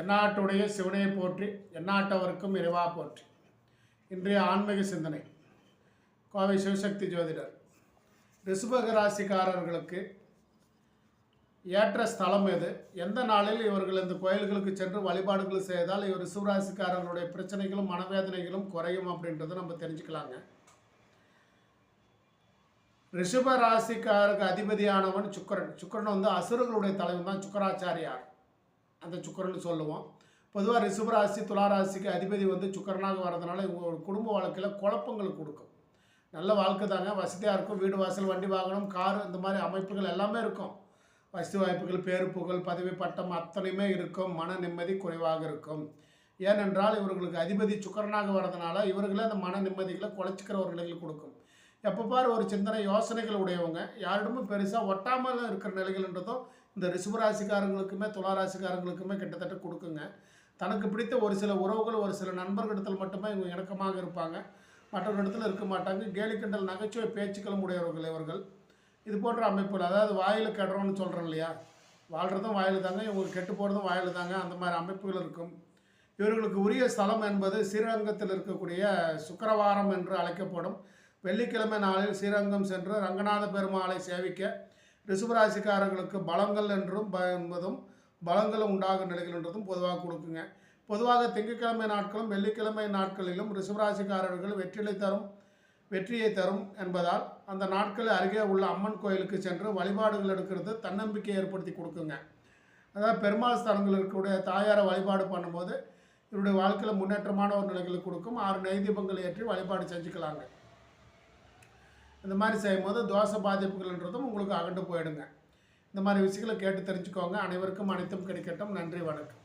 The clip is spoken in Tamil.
தென்னாட்டுடைய சிவனையை போற்றி எந்நாட்டவருக்கும் இறைவா போற்றி. இன்றைய ஆன்மீக சிந்தனை. கோவை சிவசக்தி ஜோதிடர். ரிஷபக ராசிக்காரர்களுக்கு ஏற்ற ஸ்தலம் எது? எந்த நாளில் இவர்கள் இந்த கோயில்களுக்கு சென்று வழிபாடுகள் செய்தால் இவர் ரிஷபராசிக்காரர்களுடைய பிரச்சனைகளும் மனவேதனைகளும் குறையும் அப்படின்றத நம்ம தெரிஞ்சுக்கலாங்க. ரிஷபராசிக்காரருக்கு அதிபதியானவன் சுக்கரன். சுக்கரன் வந்து அசுரர்களுடைய தலைவன் தான் சுக்கராச்சாரியார். அந்த சுக்கரன்னு சொல்லுவோம் பொதுவாக ரிஷபராசி துளாராசிக்கு அதிபதி வந்து சுக்கரனாக வரதுனால இவங்க குடும்ப வாழ்க்கையில் குழப்பங்கள் கொடுக்கும். நல்ல வாழ்க்கை தாங்க வசதியாக இருக்கும். வீடு வாசல் வண்டி வாகனம் கார் இந்த மாதிரி அமைப்புகள் எல்லாமே இருக்கும். வசதி வாய்ப்புகள் பேரு புகழ் பதவி பட்டம் அத்தனையுமே இருக்கும். மன நிம்மதி குறைவாக இருக்கும். ஏனென்றால் இவர்களுக்கு அதிபதி சுக்கரனாக வரதுனால இவர்களே அந்த மன நிம்மதிகளை குலைச்சிக்கிற ஒரு நிலைகள் கொடுக்கும். எப்போ பார் ஒரு சிந்தனை யோசனைகள் உடையவங்க. யாரிடமும் பெருசாக ஒட்டாமல் இருக்கிற நிலைகள்ன்றதும் இந்த ரிசுவராசிக்காரங்களுக்குமே துளாராசிக்காரங்களுக்குமே கிட்டத்தட்ட கொடுக்குங்க. தனக்கு பிடித்த ஒரு சில உறவுகள் ஒரு சில நண்பர்களிடத்தில் மட்டுமே இவங்க இணக்கமாக இருப்பாங்க. மற்றொரு இடத்துல இருக்க மாட்டாங்க. கேலிக்கண்டல் நகைச்சுவை பேச்சுக்களும் உடையவர்கள் இவர்கள். இது போன்ற அமைப்புகள் அதாவது வாயில் கெடுறோம்னு சொல்கிறோம் இல்லையா? வாழ்கிறதும் வாயில் தாங்க இவங்க கெட்டு போகிறதும் வாயில் தாங்க அந்த மாதிரி அமைப்புகள் இருக்கும். இவர்களுக்கு உரிய ஸ்தலம் என்பது ஸ்ரீரங்கத்தில் இருக்கக்கூடிய சுக்கரவாரம் என்று அழைக்கப்படும். வெள்ளிக்கிழமை நாளில் ஸ்ரீரங்கம் சென்று ரங்கநாத பெருமாளை சேவிக்க ரிசுவராசிக்காரர்களுக்கு பலங்கள் என்றும் ப என்பதும் பலங்கள் உண்டாகும் நிலைகள் என்றதும் பொதுவாக கொடுக்குங்க. பொதுவாக திங்கட்கிழமை நாட்களும் வெள்ளிக்கிழமை நாட்களிலும் ரிசுவராசிக்காரர்கள் வெற்றிலை தரும் வெற்றியை தரும் என்பதால் அந்த நாட்களில் அருகே உள்ள அம்மன் கோயிலுக்கு சென்று வழிபாடுகள் எடுக்கிறது தன்னம்பிக்கை ஏற்படுத்தி கொடுக்குங்க. அதாவது பெருமாள் ஸ்தலங்கள் இருக்கக்கூடிய தாயாரை வழிபாடு பண்ணும்போது இவருடைய வாழ்க்கையில் முன்னேற்றமான ஒரு நிலைகளை கொடுக்கும். ஆறு நெய்தீபங்கள் ஏற்றி வழிபாடு செஞ்சுக்கலாங்க. இந்த மாதிரி செய்யும்போது தோசை பாதிப்புகள்ன்றதும் உங்களுக்கு அகண்டு போயிடுங்க. இந்த மாதிரி விஷயங்களை கேட்டு தெரிஞ்சுக்கோங்க. அனைவருக்கும் அனைத்தும் கிடைக்கட்டும். நன்றி வணக்கம்.